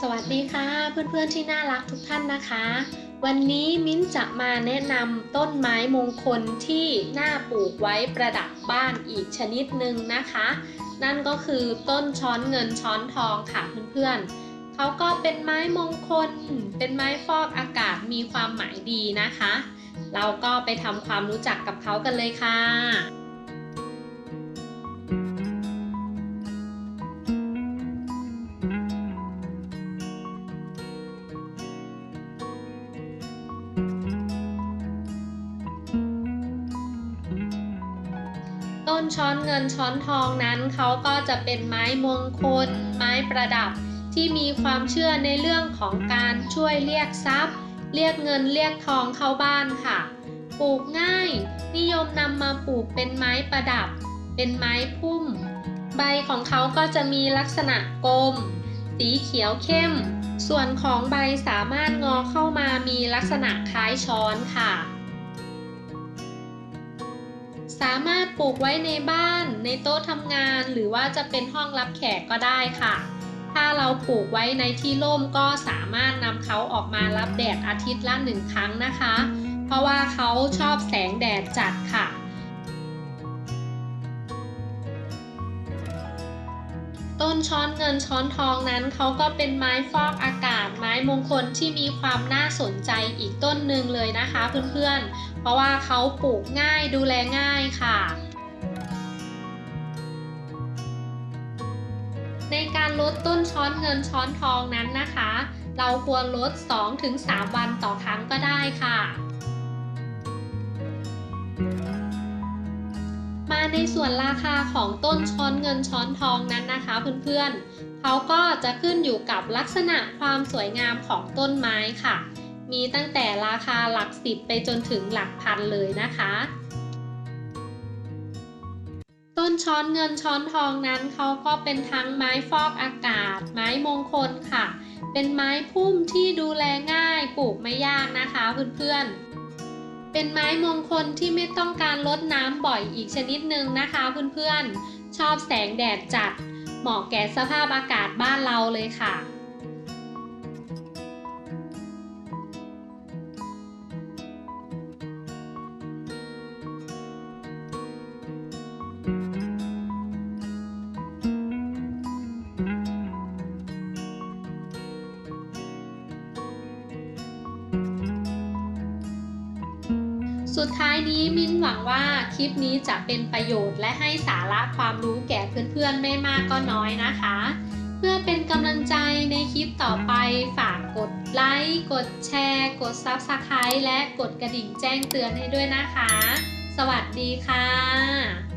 สวัสดีค่ะเพื่อนๆที่น่ารักทุกท่านนะคะ วันนี้มิ้นจะมาแนะนำต้นไม้มงคลที่น่าปลูกไว้ประดับบ้านอีกชนิดหนึ่งนะคะ นั่นก็คือต้นช้อนเงินช้อนทองค่ะเพื่อนๆเขาก็เป็นไม้มงคล เป็นไม้ฟอกอากาศมีความหมายดีนะคะ เราก็ไปทำความรู้จักกับเขากันเลยค่ะ ต้นช้อนเงินช้อนทองนั้นเขาก็จะเป็นไม้มงคล ไม้ประดับ ที่มีความเชื่อในเรื่องของการช่วยเรียกทรัพย์ เรียกเงินเรียกทองเข้าบ้านค่ะ ปลูกง่าย นิยมนำมาปลูกเป็นไม้ประดับ เป็นไม้พุ่ม ใบของเขาก็จะมีลักษณะกลม สีเขียวเข้ม ส่วนของใบสามารถงอเข้ามามีลักษณะคล้ายช้อนค่ะ สามารถปลูกไว้ในบ้าน ในโต๊ะทำงาน หรือว่าจะเป็นห้องรับแขกก็ได้ค่ะ ถ้าเราปลูกไว้ในที่ร่มก็สามารถนำเขาออกมารับแดดอาทิตย์ละหนึ่งครั้งนะคะ เพราะว่าเขาชอบแสงแดดจัดค่ะต้นช้อนเงินช้อนทองนั้นเขาก็เป็นไม้ฟอกอากาศไม้มงคลที่มีความน่าสนใจอีกต้นหนึ่งเลยนะคะเพื่อนๆ เพราะว่าเขาปลูกง่ายดูแลง่ายค่ะ ในการลดต้นช้อนเงินช้อนทองนั้นนะคะ เราควรลด 2-3 วันต่อครั้งก็ได้ค่ะ มาในส่วนราคาของต้นช้อนเงินช้อนทองนั้นนะคะเพื่อนๆเขาก็จะขึ้นอยู่กับลักษณะความสวยงามของต้นไม้ค่ะ มีตั้งแต่ราคาหลักสิบไปจนถึงหลักพันเลยนะคะ ต้นช้อนเงินช้อนทองนั้นเขาก็เป็นทั้งไม้ฟอกอากาศ ไม้มงคลค่ะ เป็นไม้พุ่มที่ดูแลง่ายปลูกไม่ยากนะคะเพื่อนๆ เป็นไม้มงคลที่ไม่ต้องการลดน้ำบ่อยอีกชนิดหนึ่งนะคะเพื่อนๆ ชอบแสงแดดจัด เหมาะแก่สภาพอากาศบ้านเราเลยค่ะ สุดท้ายนี้มิ้นหวังว่าคลิปนี้จะเป็นประโยชน์และให้สาระความรู้แก่เพื่อนๆไม่มากก็น้อยนะคะ เพื่อเป็นกำลังใจในคลิปต่อไปฝากกดไลค์กดแชร์ กด Subscribe และกดกระดิ่งแจ้งเตือนให้ด้วยนะคะ สวัสดีค่ะ